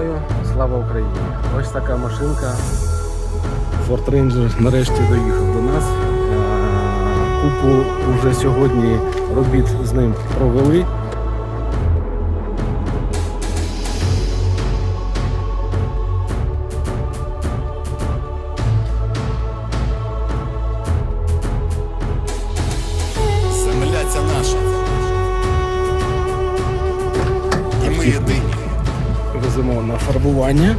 вітаю! Слава Україні! Ось така машинка. Ford Ranger нарешті доїхав до нас. Е, Купу вже сьогодні робіт з ним провели. Фарбування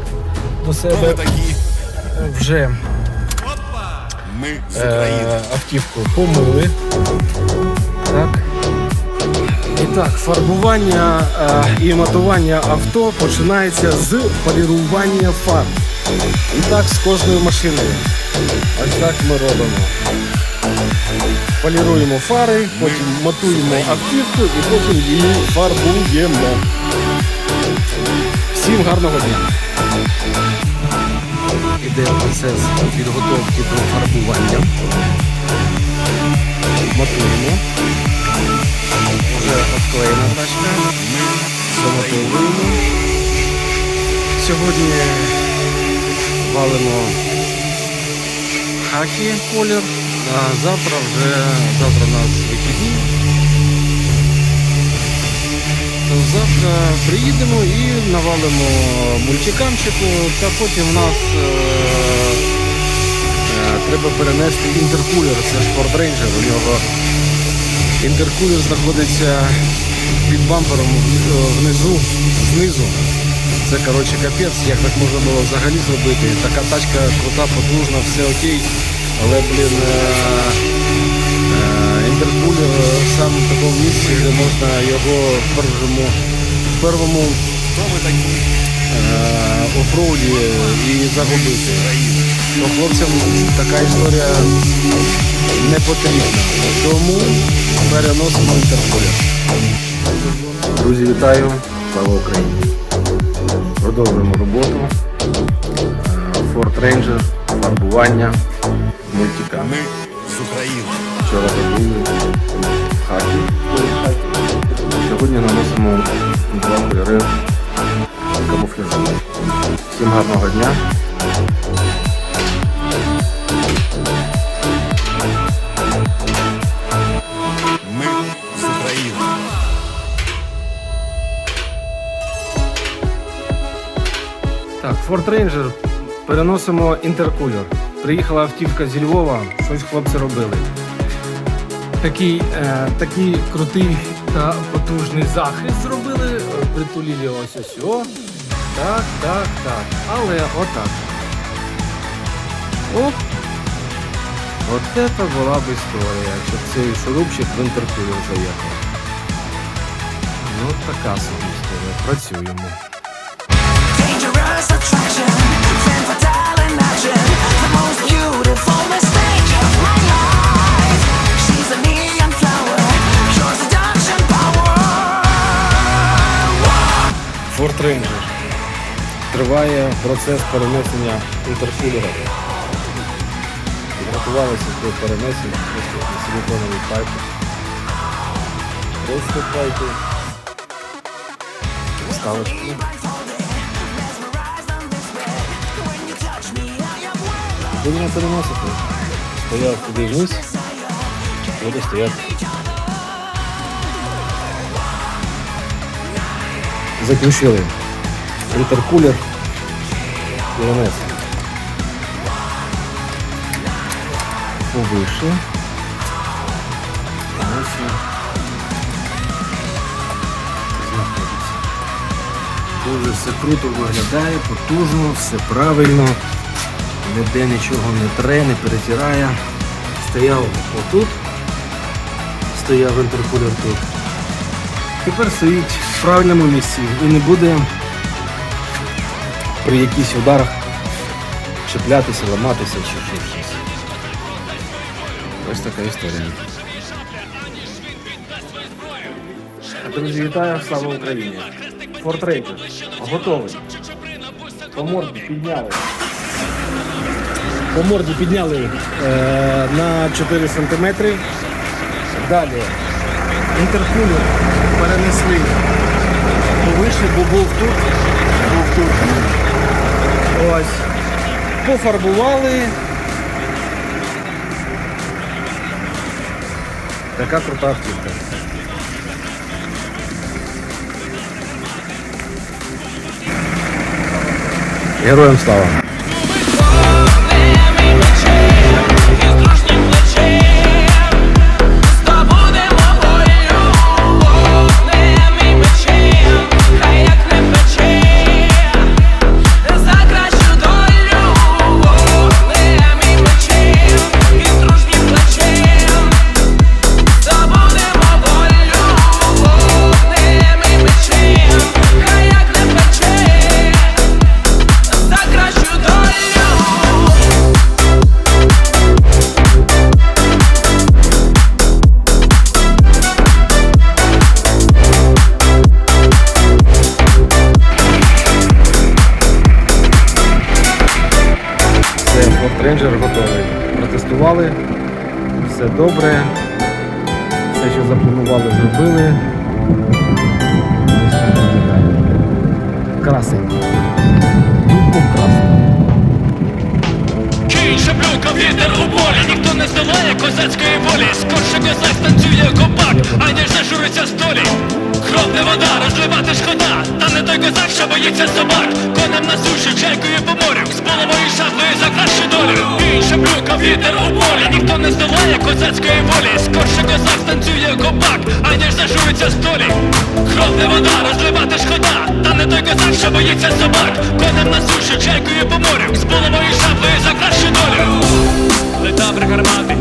до себе. такі? Вже Ми з е, автівку помили. Так. І так, фарбування е, і матування авто починається з полірування фар. І так з кожною машиною. Ось так ми робимо. Поліруємо фари, потім матуємо автівку і потім її фарбуємо. Всім гарного дня! Іде процес підготовки до фарбування. Матуємо. Вже обклеєна тачка. Замотовуємо. Сьогодні валимо хакі колір, а завтра вже завтра у нас вихідні. Завтра приїдемо і навалимо мультикамчику, та потім в нас е, е, треба перенести інтеркулер, це ж Ford Ranger, у нього інтеркулер знаходиться під бампером внизу, знизу. Це коротше капець, як так можна було взагалі зробити. Така тачка крута, потужна, все окей. Але, блін, е, е, інтеркулер саме в такому місці, де можна його в першому, в первому е, офроуді і загубити. То хлопцям така історія не потрібна. Тому переносимо інтеркулер. Друзі, вітаю! Слава Україні! Продовжуємо роботу. Е, Ford Ranger, фарбування, мультика. Ми з України. Вчора робили хаки. Сьогодні наносимо два кольори камуфляжу. Всім гарного дня. Ми з України. Так, Ford Ranger переносимо інтеркулер. Приїхала автівка зі Львова, щось хлопці робили. Такий, е, такий крутий та потужний захист зробили. Притулили ось ось. о. Так, так, так. Але отак. Оп. От це була б історія, якщо б цей шурупчик в інтеркулер заїхав. Ну, така собі історія. Працюємо. Dangerous attraction, fatale action, the most beautiful Ford Ranger. Триває процес перенесення інтеркулера. Підготувалися до перенесення просто на силиконовий пайп. Просто пайпи. Вставочки. Будемо переносити. Стояв туди вниз, буде стояти. Заключили. Інтеркулер перенесли. Повише. Ось він. Дуже все круто виглядає, потужно, все правильно. Ніде нічого не тре, не перетирає. Стояв отут, стояв інтеркулер тут. Тепер стоїть в правильному місці і не буде при якихось ударах чіплятися, ламатися чи щось. Ось така історія. Друзі, вітаю, слава Україні! Форт готовий. По морді підняли. По морді підняли е, на 4 см. Далі інтеркулер перенесли повише, бо був тут, був тут. Ось. Пофарбували. Така крута автівка. Героям слава! Добре, все, що запланували, зробили. Красень. Дубом красень. Кінь шаблюка, вітер у полі, ніхто не здолає козацької волі. Скорше козак вітер у полі, ніхто не здолає козацької волі. Скорше козак танцює копак, аніж зашуриться столі. Кров не вода, розливати шкода, та не той козак, що боїться собак. Конем на суші, чайкою по морю, з половою шаблею за кращу долю. Летабри гармати,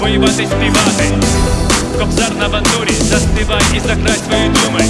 воювати співати. Кобзар на бандурі, заспівай і заграй свої думи.